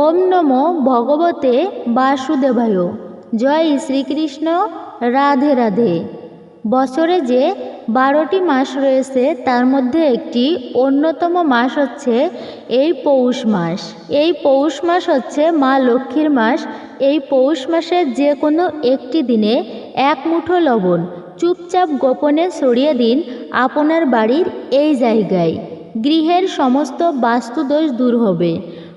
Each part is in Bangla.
ওম নমো ভগবতে বাসুদেবায়। জয় শ্রীকৃষ্ণ, রাধে রাধে। বছরে যে বারোটি মাস রয়েছে, তার মধ্যে একটি অন্যতম মাস হচ্ছে এই পৌষ মাস। এই পৌষ মাস হচ্ছে মা লক্ষ্মীর মাস। এই পৌষ মাসের যে কোনো একটি দিনে এক মুঠো লবণ চুপচাপ গোপনে ছড়িয়ে দিন আপনার বাড়ির এই জায়গায়। গৃহের সমস্ত বাস্তুদোষ দূর হবে।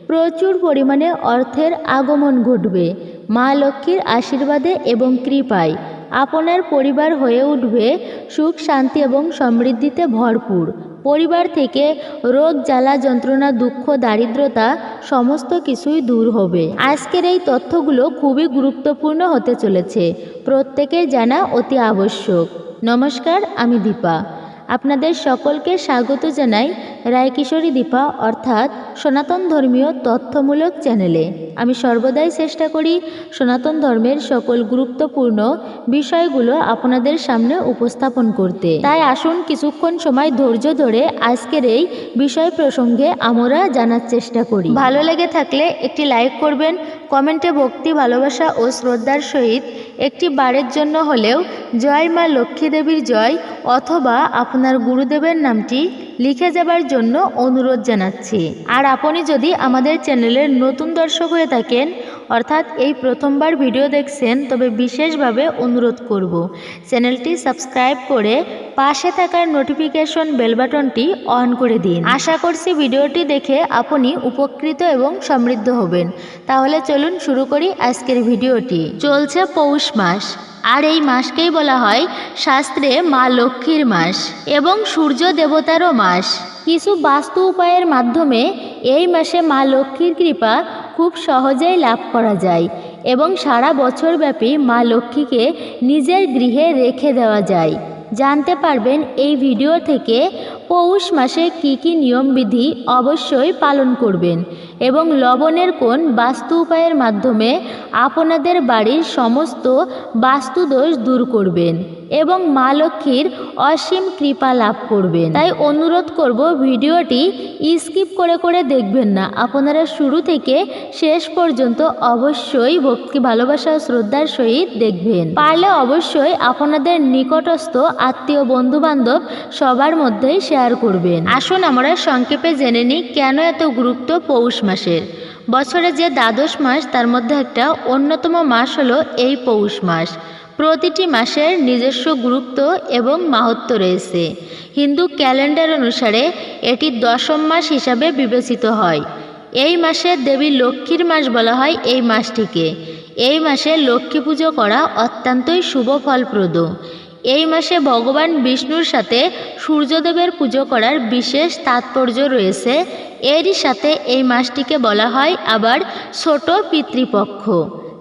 প্রচুর পরিমাণে অর্থের আগমন ঘটবে। মা লক্ষ্মীর আশীর্বাদে এবং কৃপায় আপনার পরিবার হয়ে উঠবে, সুখ, শান্তি এবং সমৃদ্ধিতে ভরপুর। পরিবার থেকে রোগ, জ্বালা, যন্ত্রণা, দুঃখ, দারিদ্রতা সমস্ত কিছুই দূর হবে। আজকের এই তথ্যগুলো খুবই গুরুত্বপূর্ণ হতে চলেছে। প্রত্যেকের জানা অতি আবশ্যক। নমস্কার, আমি দীপা। আপনাদের সকলকে স্বাগত জানাই রায়কিশোরী দীপা অর্থাৎ সনাতন ধর্মীয় তথ্যমূলক চ্যানেলে। আমি সর্বদাই চেষ্টা করি সনাতন ধর্মের সকল গুরুত্বপূর্ণ বিষয়গুলো আপনাদের সামনে উপস্থাপন করতে। তাই আসুন কিছুক্ষণ সময় ধৈর্য ধরে আজকের এই বিষয় প্রসঙ্গে আমরা জানার চেষ্টা করি। ভালো লেগে থাকলে একটি লাইক করবেন কমেন্টে ভক্তি, ভালোবাসা ও শ্রদ্ধার সহিত একটি বারের জন্য হলেও জয় মা লক্ষ্মী দেবীর জয় অথবা আপনার গুরুদেবের নামটি লিখে যাবার জন্য অনুরোধ জানাচ্ছি। আর আপনি যদি আমাদের চ্যানেলের নতুন দর্শক হয়ে থাকেন অর্থাৎ এই প্রথমবার ভিডিও দেখছেন, তবে বিশেষভাবে অনুরোধ করব। চ্যানেলটি সাবস্ক্রাইব করে পাশে থাকার নোটিফিকেশন বেল বাটনটি অন করে দিন। আশা করছি ভিডিওটি দেখে আপনি উপকৃত এবং সমৃদ্ধ হবেন। তাহলে চলুন শুরু করি আজকের ভিডিওটি। চলছে পৌষ মাস, আর এই মাসকেই বলা হয় শাস্ত্রে মা লক্ষ্মীর মাস এবং সূর্য দেবতারও মাস। কিছু বাস্তু উপায়ের মাধ্যমে এই মাসে মা লক্ষ্মীর কৃপা খুব সহজেই লাভ করা যায় এবং সারা বছরব্যাপী মা লক্ষ্মীকে নিজের গৃহে রেখে দেওয়া যায়। জানতে পারবেন এই ভিডিও থেকে পৌষ মাসে কি কি নিয়মবিধি অবশ্যই পালন করবেন এবং লবণের কোন বাস্তু উপায়ের মাধ্যমে আপনাদের বাড়ির সমস্ত বাস্তুদোষ দূর করবেন। এবং মা লক্ষ্মীর অসীম কৃপা লাভ করবেন। তাই অনুরোধ করব, ভিডিওটি স্কিপ করে করে দেখবেন না। আপনারা শুরু থেকে শেষ পর্যন্ত অবশ্যই ভক্তি, ভালোবাসা, শ্রদ্ধার সহিত দেখবেন। পারলে অবশ্যই আপনাদের নিকটস্থ আত্মীয় বন্ধু বান্ধব সবার মধ্যেই শেয়ার করবেন। আসুন আমরা সংক্ষেপে জেনে নিই, কেন এত গুরুত্ব পৌষ মাসের? বছরে যে দ্বাদশ মাস, তার মধ্যে একটা অন্যতম মাস হলো এই পৌষ মাস। প্রতিটি মাসের নিজস্ব গুরুত্ব এবং মাহাত্ম রয়েছে। হিন্দু ক্যালেন্ডার অনুসারে এটি দশম মাস হিসাবে বিবেচিত হয়। এই মাসে দেবী লক্ষ্মীর মাস বলা হয় এই মাসটিকে। এই মাসে লক্ষ্মী পুজো করা অত্যন্তই শুভ ফলপ্রদ। এই মাসে ভগবান বিষ্ণুর সাথে সূর্যদেবের পুজো করার বিশেষ তাৎপর্য রয়েছে। এরই সাথে এই মাসটিকে বলা হয় আবার ছোট পিতৃপক্ষ।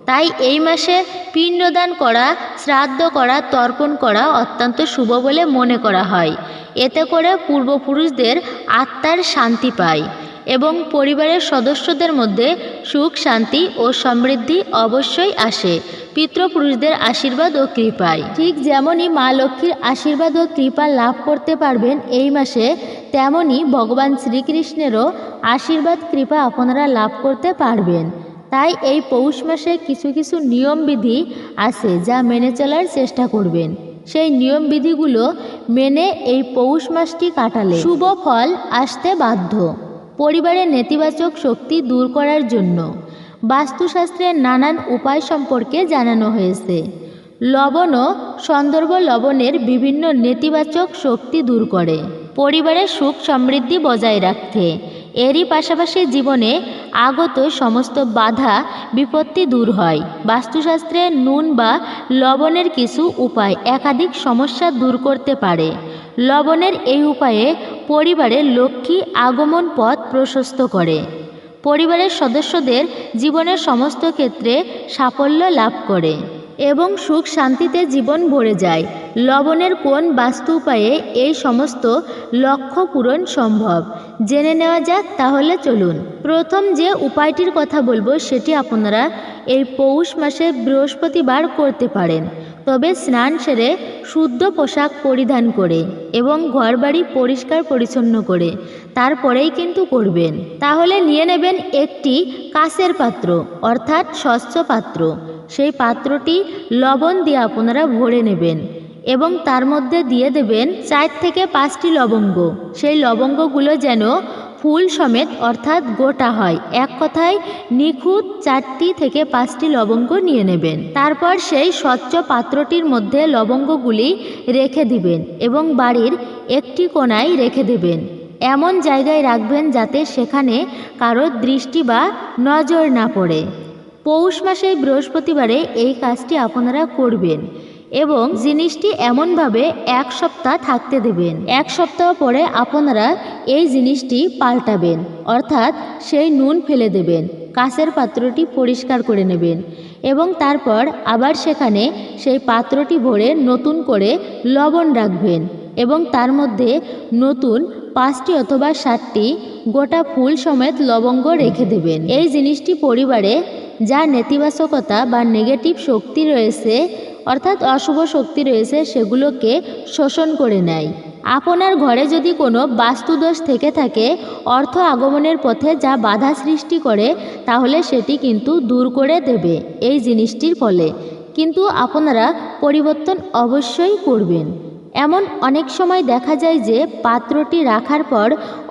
তাই এই মাসে পিণ্ডদান করা, শ্রাদ্ধ করা, তর্পণ করা অত্যন্ত শুভ বলে মনে করা হয়। এতে করে পূর্বপুরুষদের আত্মার শান্তি পায় এবং পরিবারের সদস্যদের মধ্যে সুখ, শান্তি ও সমৃদ্ধি অবশ্যই আসে। পিতৃপুরুষদের আশীর্বাদ ও কৃপায়। ঠিক যেমনই মা লক্ষ্মীর আশীর্বাদ ও কৃপা লাভ করতে পারবেন এই মাসে, তেমনই ভগবান শ্রীকৃষ্ণেরও আশীর্বাদ, কৃপা আপনারা লাভ করতে পারবেন। তাই এই পৌষ মাসে কিছু কিছু নিয়মবিধি আছে যা মেনে চলার চেষ্টা করবেন। সেই নিয়মবিধিগুলো মেনে এই পৌষ মাসটি কাটালে শুভ ফল আসতে বাধ্য। পরিবারের নেতিবাচক শক্তি দূর করার জন্য বাস্তুশাস্ত্রের নানান উপায় সম্পর্কে জানানো হয়েছে। লবণ ও সন্দর্ভ লবণের বিভিন্ন নেতিবাচক শক্তি দূর করে। পরিবারের সুখ সমৃদ্ধি বজায় রাখতে এরই পাশাপাশি জীবনে আগত সমস্ত বাধা, বিপত্তি দূর হয়। বাস্তুশাস্ত্রে নুন বা লবণের কিছু উপায় একাধিক সমস্যা দূর করতে পারে। লবণের এই উপায়ে পরিবারের লক্ষ্মী আগমন পথ প্রশস্ত করে। পরিবারের সদস্যদের জীবনের সমস্ত ক্ষেত্রে সাফল্য লাভ করে। এবং সুখ শান্তিতে জীবন ভরে যায়। লবণের কোন বাস্তু উপায়ে এই সমস্ত লক্ষ্য পূরণ সম্ভব? জেনে নেওয়া যাক তাহলে চলুন। প্রথম যে উপায়টির কথা বলব সেটি আপনারা এই পৌষ মাসে বৃহস্পতিবার করতে পারেন। তবে স্নান সেরে শুদ্ধ পোশাক পরিধান করে এবং ঘরবাড়ি পরিষ্কার পরিচ্ছন্ন করে তারপরেই কিন্তু করবেন। তাহলে নিয়ে নেবেন একটি কাঁচের পাত্র, অর্থাৎ স্বচ্ছ পাত্র। সেই পাত্রটি লবণ দিয়ে আপনারা ভরে নেবেন এবং তার মধ্যে দিয়ে দেবেন চার থেকে পাঁচটি লবঙ্গ। সেই লবঙ্গগুলো যেন ফুল সমেত অর্থাৎ গোটা হয়। এক কথায় নিখুঁত চারটি থেকে পাঁচটি লবঙ্গ নিয়ে নেবেন। তারপর সেই স্বচ্ছ পাত্রটির মধ্যে লবঙ্গগুলি রেখে দিবেন এবং বাড়ির একটি কোণায় রেখে দেবেন। এমন জায়গায় রাখবেন যাতে সেখানে কারোর দৃষ্টি বা নজর না পড়ে। পৌষ মাসের বৃহস্পতিবারে এই কাজটি আপনারা করবেন এবং জিনিসটি এমনভাবে এক সপ্তাহ থাকতে দেবেন। এক সপ্তাহ পরে আপনারা এই জিনিসটি পাল্টাবেন, অর্থাৎ সেই নুন ফেলে দেবেন, কাঁচের পাত্রটি পরিষ্কার করে নেবেন এবং তারপর আবার সেখানে সেই পাত্রটি ভরে নতুন করে লবণ রাখবেন এবং তার মধ্যে নতুন পাঁচটি অথবা ষাটটি গোটা ফুল সমেত লবঙ্গ রেখে দেবেন। এই জিনিসটি পরিবারে যা নেতিবাচকতা বা নেগেটিভ শক্তি রয়েছে, অর্থাৎ অশুভ শক্তি রয়েছে, সেগুলোকে শোষণ করে নেয়। আপনার ঘরে যদি কোনো বাস্তুদোষ থেকে থাকে, অর্থ আগমনের পথে যা বাধা সৃষ্টি করে, তাহলে সেটি কিন্তু দূর করে দেবে, এই জিনিসটির ফলে। কিন্তু আপনারা পরিবর্তন অবশ্যই করবেন। এমন অনেক সময় দেখা যায় যে পাত্রটি রাখার পর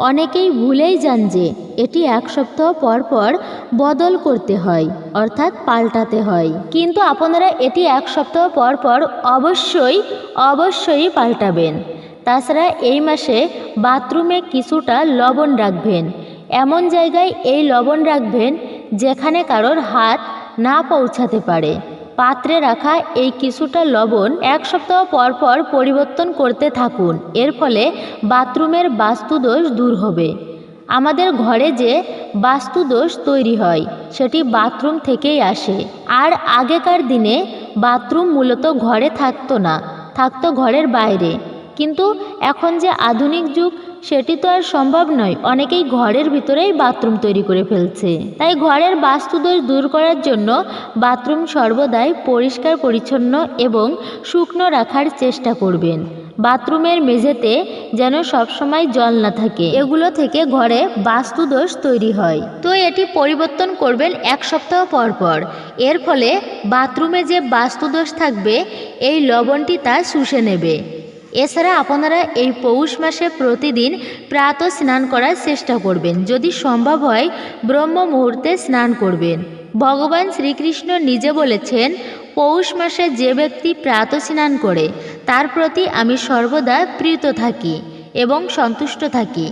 অনেকেই ভুলেই যান যে এটি এক সপ্তাহ পর পর বদল করতে হয়, অর্থাৎ পাল্টাতে হয়। কিন্তু আপনারা এটি এক সপ্তাহ পর পর অবশ্যই অবশ্যই পাল্টাবেন। তাছাড়া এই মাসে বাথরুমে কিছুটা লবণ রাখবেন। এমন জায়গায় এই লবণ রাখবেন যেখানে কারোর হাত না পৌঁছাতে পারে। পাত্রে রাখা এই কিছুটা লবণ এক সপ্তাহ পর পর পরিবর্তন করতে থাকুন। এর ফলে বাথরুমের বাস্তুদোষ দূর হবে। আমাদের ঘরে যে বাস্তুদোষ তৈরি হয়, সেটি বাথরুম থেকেই আসে। আর আগেকার দিনে বাথরুম মূলত ঘরে থাকতো না, থাকতো ঘরের বাইরে। কিন্তু এখন যে আধুনিক যুগ, সেটি তো আর সম্ভব নয়। অনেকেই ঘরের ভিতরেই বাথরুম তৈরি করে ফেলছে। তাই ঘরের বাস্তুদোষ দূর করার জন্য বাথরুম সর্বদাই পরিষ্কার, পরিচ্ছন্ন এবং শুকনো রাখার চেষ্টা করবেন। বাথরুমের মেঝেতে যেন সবসময় জল না থাকে। এগুলো থেকে ঘরে বাস্তুদোষ তৈরি হয়। তো এটি পরিবর্তন করবেন এক সপ্তাহ পর পর। এর ফলে বাথরুমে যে বাস্তুদোষ থাকবে, এই লবণটি তা শুষে নেবে। এছাড়া আপনারা এই পৌষ মাসে প্রতিদিন প্রাত স্নান করার চেষ্টা করবেন। যদি সম্ভব হয়, ব্রহ্ম মুহূর্তে স্নান করবেন। ভগবান শ্রীকৃষ্ণ নিজে বলেছেন, পৌষ মাসে যে ব্যক্তি প্রাত স্নান করে, তার প্রতি আমি সর্বদা প্রীত থাকি এবং সন্তুষ্ট থাকি।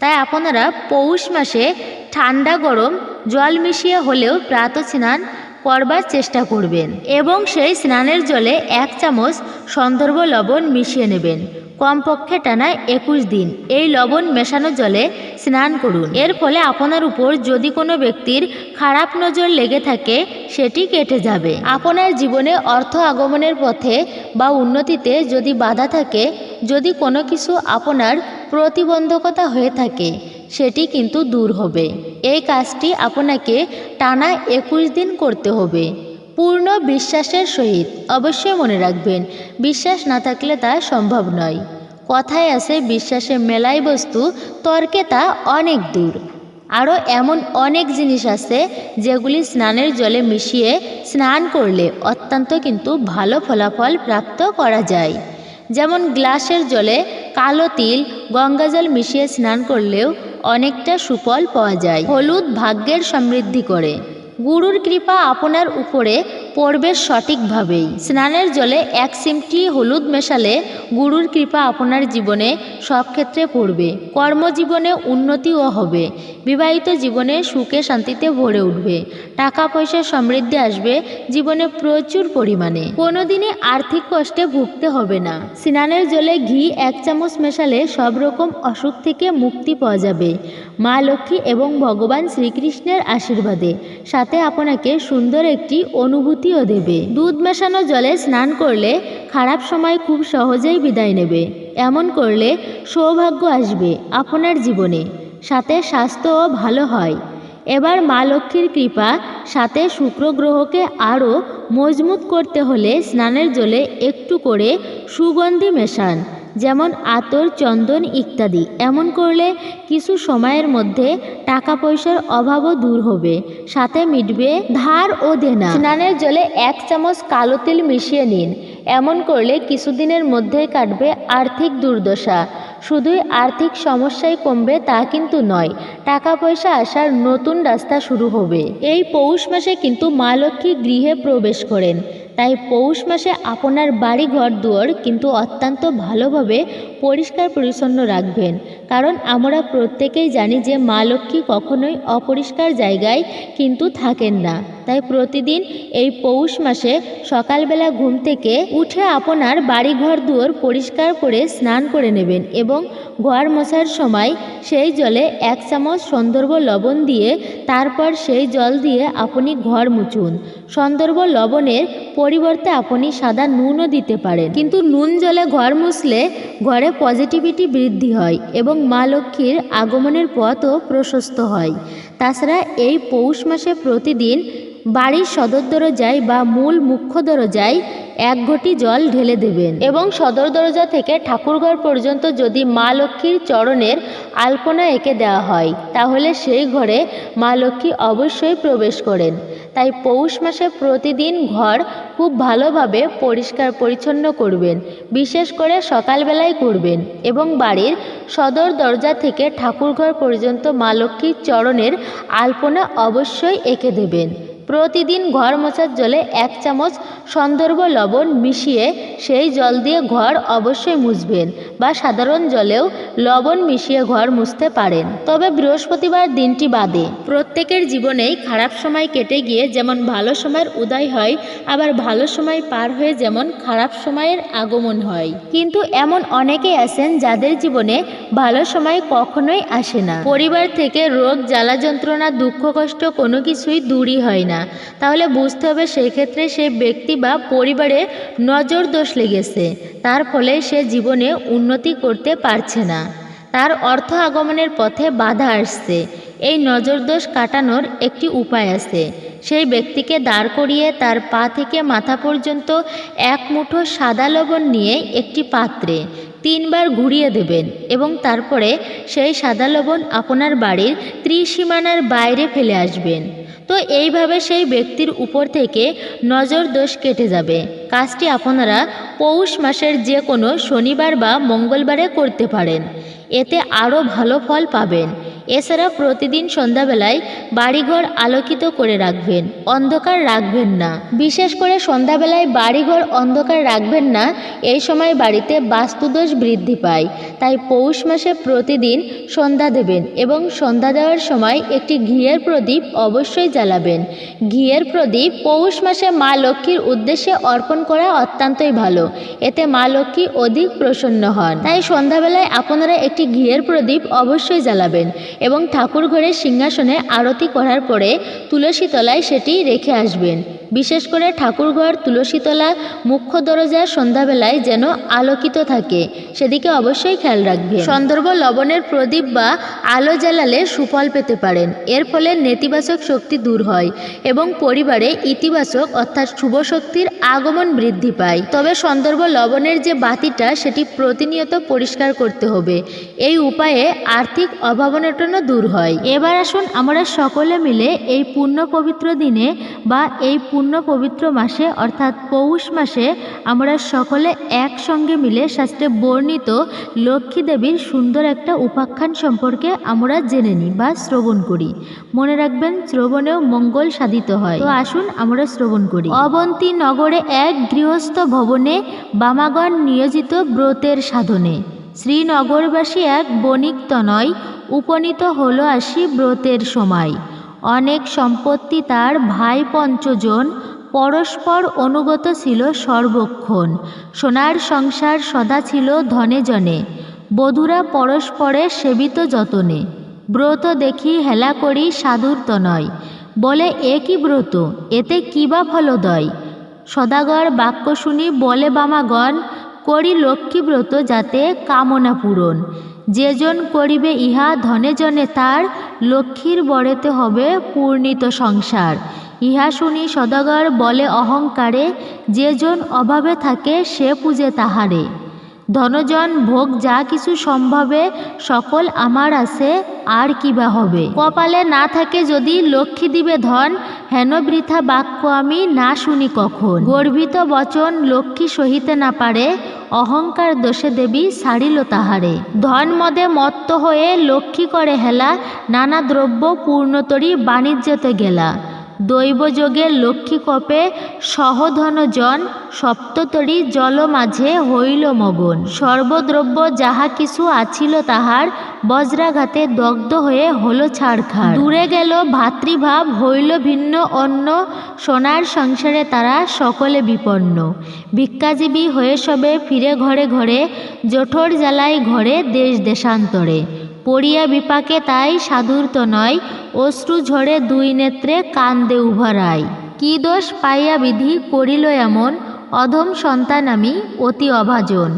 তাই আপনারা পৌষ মাসে ঠান্ডা গরম, জল মিশিয়ে হলেও প্রাত স্নান করবার চেষ্টা করবেন এবং সেই স্নানের জলে এক চামচ সন্দর্ভ লবণ মিশিয়ে নেবেন। কমপক্ষে টানা একুশ দিন। এই লবণ মেশানো জলে স্নান করুন। এর ফলে আপনার উপর যদি কোনো ব্যক্তির খারাপ নজর লেগে থাকে, সেটি কেটে যাবে। আপনার জীবনে অর্থ আগমনের পথে বা উন্নতিতে যদি বাধা থাকে, যদি কোনো কিছু আপনার প্রতিবন্ধকতা হয়ে থাকে সেটি কিন্তু দূর হবে। এই কাজটি আপনাকে টানা একুশ দিন করতে হবে। পূর্ণ বিশ্বাসের সহিত অবশ্যই মনে রাখবেন, বিশ্বাস না থাকলে তা সম্ভব নয়। কথায় আছে, বিশ্বাসে মেলাই বস্তু, তর্কে তা অনেক দূর। আরও এমন অনেক জিনিস আছে, যেগুলি স্নানের জলে মিশিয়ে স্নান করলে অত্যন্ত কিন্তু ভালো ফলাফল প্রাপ্ত করা যায়। যেমন গ্লাসের জলে কালো তিল গঙ্গাজল মিশিয়ে স্নান করলেও অনেকটা সুফল পাওয়া যায়। হলুদ ভাগ্যের সমৃদ্ধি করে। গুরুর কৃপা আপনার উপরে পড়বে সঠিকভাবেই। স্নানের জলে এক সিমটি হলুদ মেশালে গুরুর কৃপা আপনার জীবনে সব ক্ষেত্রে পড়বে। কর্মজীবনে উন্নতিও হবে। বিবাহিত জীবনে সুখে শান্তিতে ভরে উঠবে। টাকা পয়সা সমৃদ্ধি আসবে। জীবনে প্রচুর পরিমাণে। কোনোদিনই আর্থিক কষ্টে ভুগতে হবে না। স্নানের জলে ঘি এক চামচ মেশালে সব রকম অসুখ থেকে মুক্তি পাওয়া যাবে। মা লক্ষ্মী এবং ভগবান শ্রীকৃষ্ণের আশীর্বাদে সাথে আপনাকে সুন্দর একটি অনুভূতিও দেবে। দুধ মেশানো জলে স্নান করলে খারাপ সময় খুব সহজেই বিদায় নেবে। এমন করলে সৌভাগ্য আসবে আপনার জীবনে। সাথে স্বাস্থ্যও ভালো হয়। এবার মা লক্ষ্মীর কৃপা, সাথে শুক্র গ্রহকে আরও মজবুত করতে হলে স্নানের জলে একটু করে সুগন্ধি মেশান, যেমন আতর, চন্দন ইত্যাদি। এমন করলে কিছু সময়ের মধ্যে টাকা পয়সার অভাবও দূর হবে। সাথে মিটবে ধার ও দেনা। স্নানের জলে এক চামচ কালো তিল মিশিয়ে নিন। এমন করলে কিছুদিনের মধ্যেই কাটবে আর্থিক দুর্দশা। শুধুই আর্থিক সমস্যাই কমবে তা কিন্তু নয় টাকা পয়সা আসার নতুন রাস্তা শুরু হবে। এই পৌষ মাসে কিন্তু মা লক্ষ্মী গৃহে প্রবেশ করেন। তাই পৌষ মাসে আপনার বাড়ি ঘর দুয়ার কিন্তু অত্যন্ত ভালোভাবে পরিষ্কার পরিচ্ছন্ন রাখবেন। কারণ আমরা প্রত্যেকেই জানি যে মা লক্ষ্মী কখনোই অপরিষ্কার জায়গায় কিন্তু থাকেন না। তাই প্রতিদিন এই পৌষ মাসে সকালবেলা ঘুম থেকে উঠে আপনার বাড়ি ঘর দুয়ার পরিষ্কার করে স্নান করে নেবেন এবং ঘর মোছার সময় সেই জলে এক চামচ সন্দর্ভ লবণ দিয়ে তারপর সেই জল দিয়ে আপনি ঘর মুছুন। সন্দর্ভ লবণের পরিবর্তে আপনি সাদা নুনও দিতে পারেন। কিন্তু নুন জলে ঘর মুছলে ঘরে পজিটিভিটি বৃদ্ধি হয় এবং মা লক্ষ্মীর আগমনের পথও প্রশস্ত হয়। তাছাড়া এই পৌষ মাসে প্রতিদিন বাড়ির সদর দরজায় বা মূল মুখ্য দরজায় এক ঘটি জল ঢেলে দেবেন এবং সদর দরজা থেকে ঠাকুরঘর পর্যন্ত যদি মা লক্ষ্মীর চরণের আলপনা এঁকে দেওয়া হয়, তাহলে সেই ঘরে মা লক্ষ্মী অবশ্যই প্রবেশ করেন। তাই পৌষ মাসে প্রতিদিন ঘর খুব ভালোভাবে পরিষ্কার পরিচ্ছন্ন করবেন, বিশেষ করে সকালবেলায় করবেন এবং বাড়ির সদর দরজা থেকে ঠাকুরঘর পর্যন্ত মা লক্ষ্মীর চরণের আলপনা অবশ্যই এঁকে দেবেন। প্রতিদিন ঘর মোছার জলে এক চামচ সন্দর্ভ লবণ মিশিয়ে সেই জল দিয়ে ঘর অবশ্যই মুছবেন বা সাধারণ জলেও লবণ মিশিয়ে ঘর মুছতে পারেন। তবে বৃহস্পতিবার দিনটি বাদে। প্রত্যেকের জীবনেই খারাপ সময় কেটে গিয়ে যেমন ভালো সময়ের উদয় হয়, আবার ভালো সময় পার হয়ে যেমন খারাপ সময়ের আগমন হয়। কিন্তু এমন অনেকেই আছেন যাদের জীবনে ভালো সময় কখনোই আসে না। পরিবার থেকে রোগ, জ্বালা যন্ত্রণা, দুঃখ, কষ্ট কোনো কিছুই দূরই হয় না। তাহলে বুঝতে হবে সেই ক্ষেত্রে সেই ব্যক্তি বা পরিবারে নজর দোষ লেগেছে। তার ফলে সে জীবনে উন্নতি করতে পারছে না। তার অর্থ আগমনের পথে বাধা আসছে। এই নজর দোষ কাটানোর একটি উপায় আছে। সেই ব্যক্তিকে দাঁড় করিয়ে তার পা থেকে মাথা পর্যন্ত এক মুঠো সাদা লবণ নিয়ে একটি পাত্রে তিনবার ঘুরিয়ে দেবেন এবং তারপরে সেই সাদা লবণ আপনার বাড়ির ত্রিসীমানার বাইরে ফেলে আসবেন। তো এইভাবে সেই ব্যক্তির উপর থেকে নজর দোষ কেটে যাবে। কাজটি আপনারা পৌষ মাসের যে কোনো শনিবার বা মঙ্গলবারে করতে পারেন। এতে আরও ভালো ফল পাবেন। এছাড়া প্রতিদিন সন্ধ্যাবেলায় বাড়িঘর আলোকিত করে রাখবেন, অন্ধকার রাখবেন না। বিশেষ করে সন্ধ্যাবেলায় বাড়িঘর অন্ধকার রাখবেন না, এই সময় বাড়িতে বাস্তুদোষ বৃদ্ধি পায়। তাই পৌষ মাসে প্রতিদিন সন্ধ্যা দেবেন এবং সন্ধ্যা দেওয়ার সময় একটি ঘিয়ের প্রদীপ অবশ্যই জ্বালাবেন। ঘিয়ের প্রদীপ পৌষ মাসে মা লক্ষ্মীর উদ্দেশ্যে অর্পণ করা অত্যন্তই ভালো। এতে মা লক্ষ্মী অধিক প্রসন্ন হন। তাই সন্ধ্যাবেলায় আপনারা একটি ঘিয়ের প্রদীপ অবশ্যই জ্বালাবেন। এবং ঠাকুর ঘরের সিংহাসনে আরতি করার পরে তুলসী তলায় সেটি রেখে আসবেন। বিশেষ করে ঠাকুরঘর তুলসীতলা মুখ্য দরজা সন্ধ্যাবেলায় যেন আলোকিত থাকে, সেদিকে অবশ্যই খেয়াল রাখবেন। সন্দর্ভ লবণের প্রদীপ বা আলো জ্বালালে সুফল পেতে পারেন। এর ফলে নেতিবাচক শক্তি দূর হয় এবং পরিবারে ইতিবাচক, অর্থাৎ শুভ শক্তির আগমন বৃদ্ধি পায়। তবে সন্দর্ভ লবণের যে বাতিটা, সেটি প্রতিনিয়ত পরিষ্কার করতে হবে। এই উপায়ে আর্থিক অভাবনটনও দূর হয়। এবার আসুন আমরা সকলে মিলে এই পুণ্য পবিত্র দিনে বা এই পূর্ণ পবিত্র মাসে, অর্থাৎ পৌষ মাসে, আমরা সকলে একসঙ্গে মিলে শাস্ত্রে বর্ণিত লক্ষ্মী দেবীর সুন্দর একটা উপাখ্যান সম্পর্কে আমরা জেনে নিই বা শ্রবণ করি। মনে রাখবেন, শ্রবণেও মঙ্গল সাধিত হয়। তো আসুন আমরা শ্রবণ করি। অবন্তী নগরে এক গৃহস্থ ভবনে বামাগণ নিয়োজিত ব্রতের সাধনে। শ্রীনগরবাসী এক বণিক তনয় উপনীত হল আসি ব্রতের সময়। অনেক সম্পত্তি তার ভাই পঞ্চজন পরস্পর অনুগত ছিল সর্বক্ষণ। সোনার সংসার সদা ছিল ধনে জনে। বধূরা পরস্পরে সেবিত যতনে। ব্রত দেখি হেলা করি সাধুর তনয়। বলে, এ কি ব্রত? এতে কী বা ফলদয়? সদাগর বাক্য শুনি, বলে বামাগণ, করি লক্ষ্মীব্রত যাতে কামনা পূরণ। যেজন করিবে ইহা ধনে জনে তার, লক্ষ্মীর বড়েতে হবে পূর্ণিত সংসার। ইহা শুনি সদাগর বলে অহংকারে, যেজন অভাবে থাকে সে পূজে তাহারে। ধনজন, ভোগ যা কিছু সম্ভবে, সকল আমার আছে, আর কিবা হবে? কপালে না থাকে যদি লক্ষ্মী দিবে ধন, হেন বৃথা বাক্য আমি না শুনি কখন? গর্বিত বচন লক্ষ্মী সহিতে না পারে, অহংকার দোষে দেবী ছাড়িল তাহারে। ধন মদে মত্ত হয়ে লক্ষ্মী করে হেলা, নানা দ্রব্য পূর্ণতরী বাণিজ্যতে গেলা। দৈবযোগে লক্ষ্মী কপে সহধন জন সপ্ততরী জল মাঝে হইল মগন। সর্বদ্রব্য যাহা কিছু আছিল তাহার বজ্রাঘাতে দগ্ধ হয়ে হলো ছাড়খাড়। দূরে গেল ভাতৃভাব, হইল ভিন্ন অন্য সোনার সংসারে তারা সকলে বিপন্ন। ভিক্ষাজীবী হয়ে সবে ফিরে ঘরে ঘরে, জঠোর জ্বালায় ঘরে দেশ দেশান্তরে। পড়িয়া বিপাকে তাই সাধুর তো নয়, অশ্রু ঝরে দুই নেত্রে কান্দে উভরাই। কি দোষ পাইয়া বিধি করিল এমন, অধম সন্তান আমি অতি অভাজন।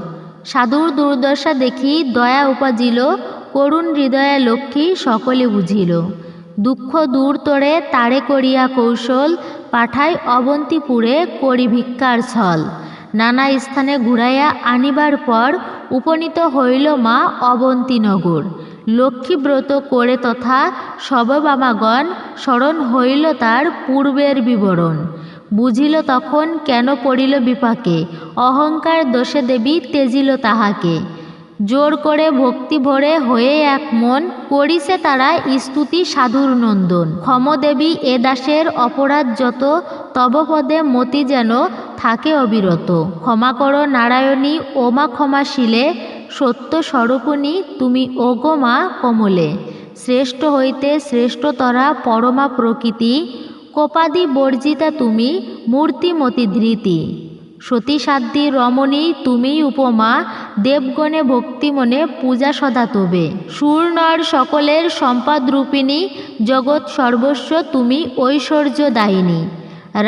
সাধুর দুর্দশা দেখি দয়া উপাজিল, করুণ হৃদয়া লক্ষ্মী সকলে বুঝিল। দুঃখ দূর তোরে তারে করিয়া কৌশল পাঠায় অবন্তিপুরে করি ভিক্ষার ছল। নানা স্থানে ঘুরাইয়া আনিবার পর উপনীত হইল মা অবন্তীনগর। লক্ষ্মীব্রত করে তথা সববামাগণ স্মরণ হইল তার পূর্বের বিবরণ। বুঝিল তখন কেন পড়িল বিপাকে, অহংকার দোষে দেবী তেজিল তাহাকে। জোর করে ভক্তি ভরে হয়ে এক মন করিছে তারা স্তুতি সাধুর নন্দন। ক্ষমদেবী এ দাসের অপরাধ যত তব পদে মতি যেন থাকে অবিরত। ক্ষমা করো নারায়ণী, ওমা ক্ষমাশীলে সত্য স্বরূপিণী তুমি ওগো মা কমলে। শ্রেষ্ঠ হইতে শ্রেষ্ঠতরা পরমা প্রকৃতি, কোপাদি বর্জিতা তুমি মূর্তিমতি ধৃতি। সতীসাধ্যী রমণী তুমিই উপমা, দেবগণে ভক্তিমনে পূজা সদা তবে। সুর নর সকলের সম্পাদরূপিণী, জগৎ সর্বস্ব তুমি ঐশ্বর্য দায়িনী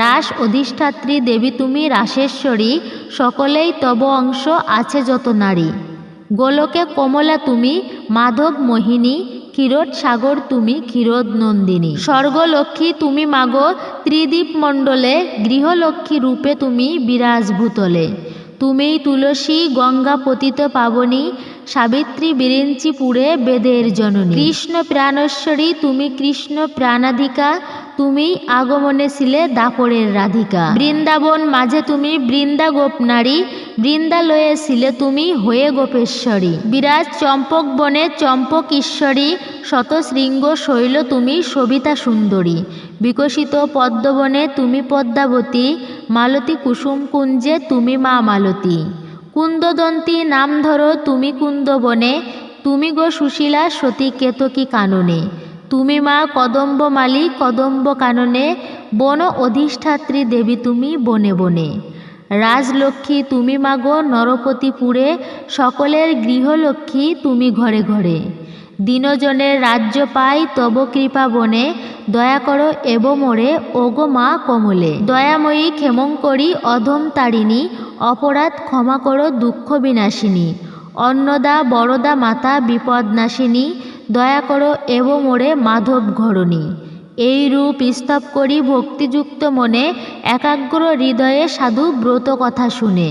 রাস অধিষ্ঠাত্রী দেবী তুমি রাসেশ্বরী, সকলেই তব অংশ আছে যত নারী। গোলকে কমলা তুমি, মাধব মোহিনী ক্ষীরোদ সাগর তুমি ক্ষীরোদ নন্দিনী। স্বর্গলক্ষ্মী তুমি মাগো, ত্রিদীপ মণ্ডলে, গৃহলক্ষ্মী রূপে তুমি বিরাজ ভূতলে তুমি তুলসী, গঙ্গা পতিত পাবনী, সাবিত্রী বিরিঞ্চিপুরে বেদের জননী। কৃষ্ণ প্রাণশ্বরী তুমি কৃষ্ণ প্রাণাধিকা তুমি আগমনে ছিলে দাপরের রাধিকা। বৃন্দাবন মাঝে তুমি বৃন্দা গোপ নারী, বৃন্দালয়ে ছিলে তুমি হয়ে গোপেশ্বরী। বিরাজ চম্পক বনে চম্পক ঈশ্বরী, শত শৃঙ্গ শৈল তুমি সবিতা সুন্দরী। বিকশিত পদ্মবনে তুমি পদ্মাবতী, মালতী কুসুম কুঞ্জে তুমি মা মালতী। কুন্দদন্তী নাম ধরো তুমি কুন্দবনে, তুমি গো সুশীলা সতী কেতকী কাননে। তুমি মা কদম্ব কদম্বমালী কদম্ব কাননে, বন অধিষ্ঠাত্রী দেবী তুমি বনে বনে। রাজলক্ষ্মী তুমি মাগো নরপতিপুরে সকলের গৃহলক্ষ্মী তুমি ঘরে ঘরে। দিনজনের রাজ্য পাই তব কৃপা বনে, দয়া করো এব মোরে, ওগো মা কমলে। দয়াময়ী ক্ষেমঙ্করী, অধম তারিণী, অপরাধ ক্ষমা করো দুঃখ বিনাশিনী। অন্নদা, বরদা মাতা বিপদনাশিনী দয়া করো এব মোরে মাধব ঘরণী। এই রূপ স্তব করি ভক্তিযুক্ত মনে একাগ্র হৃদয়ে সাধু ব্রত কথা শুনে।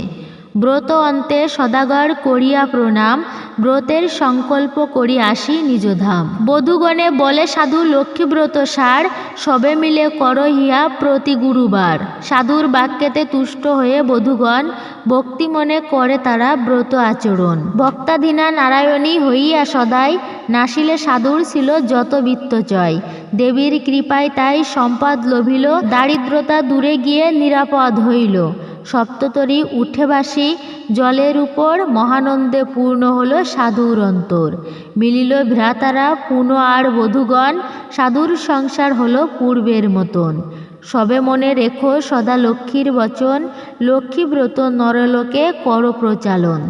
ব্রত অন্তে সদাগর করিয়া প্রণাম, ব্রতের সংকল্প করি আসি নিজধাম বধুগণে বলে, সাধু লক্ষ্মীব্রত সার, সবে মিলে কর হিয়া প্রতি গুরুবার। সাধুর বাক্যেতে তুষ্ট হয়ে বধুগণ ভক্তি মনে করে তারা ব্রত আচরণ। ভক্তাধীনা নারায়ণী হইয়া সদাই নাসিলে সাধুর ছিল যত বিত্তচয়। দেবীর কৃপায় তাই সম্পাদ লভিল, দারিদ্রতা দূরে গিয়ে নিরাপদ হইল। সপ্ততরী উঠে বাসি জলের উপর মহানন্দে পূর্ণ হল সাধুর অন্তর। মিলিল ভ্রাতারা পুন আর বধূগণ, সাধুর সংসার হল পূর্বের মতন। সবে মনে রেখো সদা লক্ষ্মীর বচন, লক্ষ্মীব্রত নরলোকে কর প্রচালন।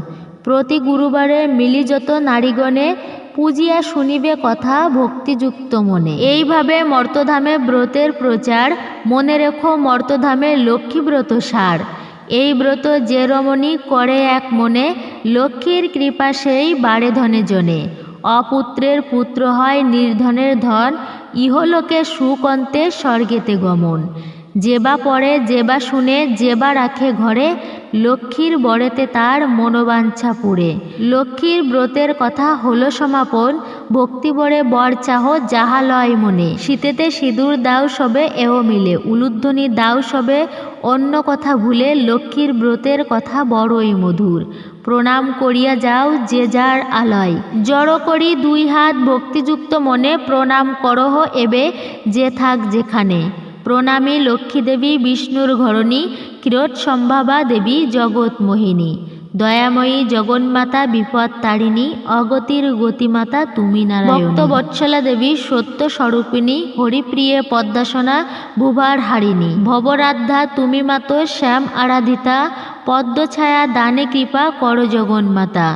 প্রতি গুরুবারে মিলি যত নারীগণে পূজিয়া শুনিবে কথা ভক্তিযুক্ত মনে। এইভাবে মর্তধামে ব্রতের প্রচার, মনে রেখো মর্তধামে লক্ষ্মীব্রত সার। এই ব্রত যে রমণী করে এক মনে, লক্ষ্মীর কৃপা সেই বাড়ে ধনে জনে। অপুত্রের পুত্র হয় নির্ধনের ধন, ইহলোকে সুকন্তে স্বর্গেতে গমন। যেবা পড়ে, যেবা শুনে, যেবা রাখে ঘরে, লক্ষ্মীর বরেতে তার মনোবাঞ্ছা পুরে লক্ষ্মীর ব্রতের কথা হলো সমাপন ভক্তিবরে বর চাহ যাহা লয় মনে। শীতেতে সিঁদুর দাও সবে, এও মিলে। উলুধ্বনি দাও সবে, অন্য কথা ভুলে লক্ষ্মীর ব্রতের কথা বড়ই মধুর। প্রণাম করিয়া যাও যে যার আলয়। জড়ো করি দুই হাত ভক্তিযুক্ত মনে, প্রণাম করহ এবে যে থাক যেখানে। প্রণামী লক্ষ্মী দেবী বিষ্ণুর ঘরণী কিরট সম্ভাবা দেবী জগৎ মোহিনী দয়াময়ী জগন্মাতা বিপদ তারিণী অগতির গতিমাতা, তুমি নারায়ণ। ভক্তবৎসলা দেবী সত্য স্বরূপিণী হরিপ্রিয়ে পদ্মাসনা ভুভার হারিণী। ভবরাধ্যা তুমি মাতো শ্যাম আরাধিতা, পদ্মছায়া দানে কৃপা কর জগন্মাতা।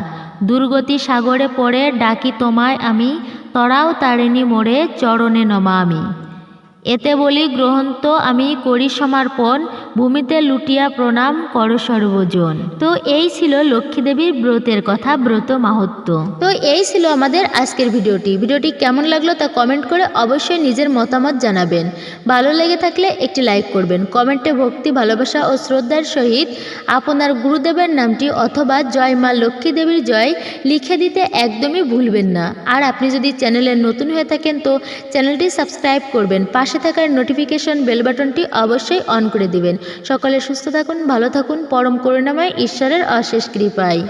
দুর্গতি সাগরে পড়ে ডাকি তোমায় আমি, তরাও তারিণী মোড়ে চরণে নমামি। এতে বলি গ্রহন্ত আমি করি সমর্পণ ভূমিতে লুটিয়া প্রণাম কর সর্বজন। তো এই ছিল লক্ষ্মী দেবীর ব্রতের কথা, ব্রত মাহাত্ম তো এই ছিল আমাদের আজকের ভিডিওটি। ভিডিওটি কেমন লাগল তা কমেন্ট করে অবশ্যই নিজের মতামত জানাবেন। ভালো লেগে থাকলে একটি লাইক করবেন। কমেন্টে ভক্তি, ভালোবাসা ও শ্রদ্ধার সহিত আপনার গুরুদেবের নামটি অথবা জয় মা লক্ষ্মী দেবীর জয় লিখে দিতে একদমই ভুলবেন না। আর আপনি যদি চ্যানেলে নতুন হয়ে থাকেন তো চ্যানেলটি সাবস্ক্রাইব করবেন। পাশে থাকার নোটিফিকেশন বেল বাটনটি অবশ্যই অন করে দিবেন। সকলে সুস্থ থাকুন ভালো থাকুন পরম করুণাময় ঈশ্বরের অশেষ কৃপায়।